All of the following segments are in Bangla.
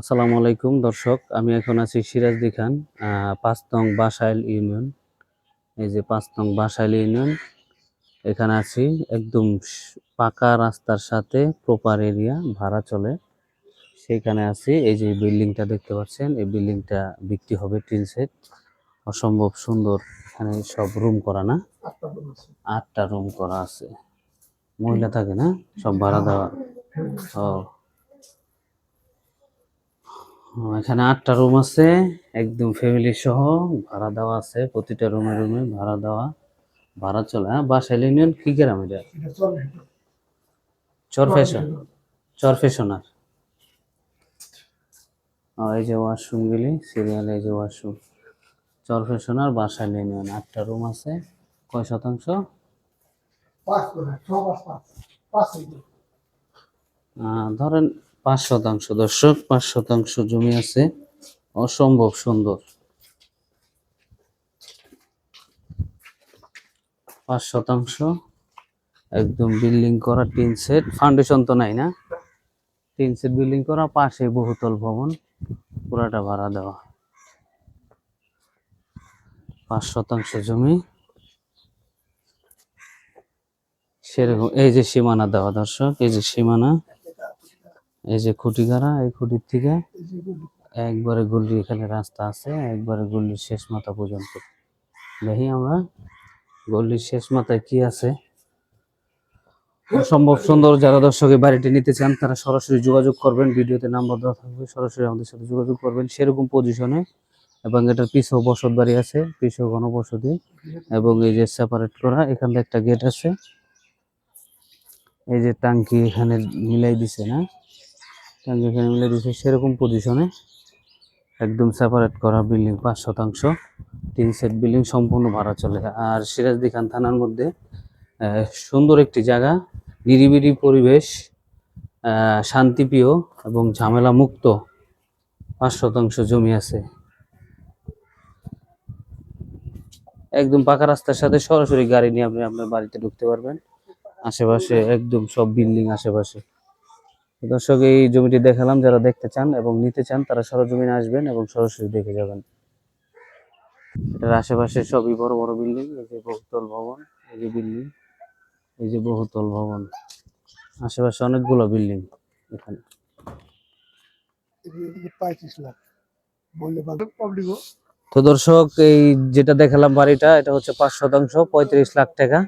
আসসালামু আলাইকুম দর্শক। আমি এখন আছি সিরাজদি খান পাঁচ নং বাসাইল ইউনিয়ন। এই যে পাঁচ নং বাসাইল ইউনিয়ন এখানে আছি। একদম পাকা রাস্তার সাথে প্রপার এরিয়া ভাড়া চলে। সেখানে আছি। এই যে বিল্ডিংটা দেখতে পাচ্ছেন এই বিল্ডিংটা বিক্রি হবে টিন সেট। অসম্ভব সুন্দর। এখানে সব রুম করা না? আটটা রুম করা আছে। মহিলা থাকে না? সব ভাড়া দেওয়া। ও, এখানে আটটা রুম আছে একদম ফ্যামিলি সহ ভাড়া দেওয়া আছে প্রতিটা রুমে রুমে ভাড়া দেওয়া ভাড়া চলে হ্যাঁ বাসাইল ইউনিয়ন কি গ্রাম এটা? চর ফ্যাশন? চর ফ্যাশনার। এই যে ওয়াশরুম গুলি সিরিয়াল এই যে ওয়াশরুম চর ফ্যাশনার বাসাইল ইউনিয়ন আটটা রুম আছে কয় শতাংশ? আহ, ধরেন পাঁচ শতাংশ। দর্শক, পাঁচ শতাংশ জমি আছে। অসম্ভব সুন্দর। পাঁচ শতাংশ। একদম বিল্ডিং করা টিন সেট ফাউন্ডেশন তো নাই না। টিন সেট বিল্ডিং করা, পাশে বহুতল ভবন। পুরাটা ভাড়া দেওয়া। পাঁচ শতাংশ জমি। সেরকম এই যে সীমানা দেওয়া দর্শক, এই যে সীমানা। এই যে খুঁটি গাড়া এই খুঁটির থেকে একবারে গল্লি এখানে রাস্তা আছে একবারে গল্লির শেষ মাথা পর্যন্ত। দেখি আমরা গল্লির শেষ মাথায় কি আছে। সম্ভব সুন্দর যারা দর্শক এই বাড়িটি নিতে চান তারা সরাসরি যোগাযোগ করবেন ভিডিওতে নাম্বার দেওয়া থাকবে সরাসরি আমাদের সাথে যোগাযোগ করবেন। সেরকম পজিশনে এবং এটার পিছেও বসত বাড়ি আছে পিছেও ঘনবসতি এবং এই যে সেপারেট করা এখানে একটা গেট আছে। এই যে টাঙ্কি এখানে মিলাই দিছে না? এখানে মিলাই দিছে সেরকম পজিশনে একদম সেপারেট করা বিল্ডিং পাঁচ শতাংশ। তিন সেট বিল্ডিং সম্পূর্ণ ভাড়া চলে। আর সিরাজদি খান থানার মধ্যে সুন্দর একটি জায়গা। নিরিবিলি পরিবেশ শান্তিপ্রিয় এবং ঝামেলা মুক্ত। পাঁচ শতাংশ জমি আছে। একদম পাকা রাস্তার সাথে সরাসরি গাড়ি নিয়ে আপনি আপনার বাড়িতে ঢুকতে পারবেন। আশেপাশে একদম সব বিল্ডিং আশেপাশে। দর্শক, এই জমিটি দেখালাম, যারা দেখতে চান এবং নিতে চান, তারা সরজমিনে আসবেন এবং সরাসরি দেখে যাবেন। এটার আশেপাশে সবই বড় বড় বিল্ডিং, এই যে বহুতল ভবন, এই যে বিল্ডিং, এই যে বহুতল ভবন। আশেপাশে অনেকগুলো বিল্ডিং এখানে। তো দর্শক, এই যেটা দেখালাম বাড়িটা, এটা হচ্ছে পাঁচ শতাংশ, পঁয়ত্রিশ লাখ টাকা।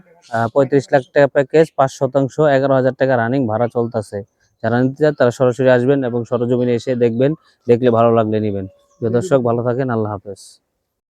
পঁয়ত্রিশ লাখ টাকা প্যাকেজ, পাঁচ শতাংশ, এগারো হাজার টাকা রানিং ভাড়া চলতেছে। যারা নিতে চান তারা সরাসরি আসবেন এবং সরজমিনে এসে দেখবেন, দেখলে ভালো লাগলে নেবেন। দর্শক, ভালো থাকেন, আল্লাহ হাফেজ।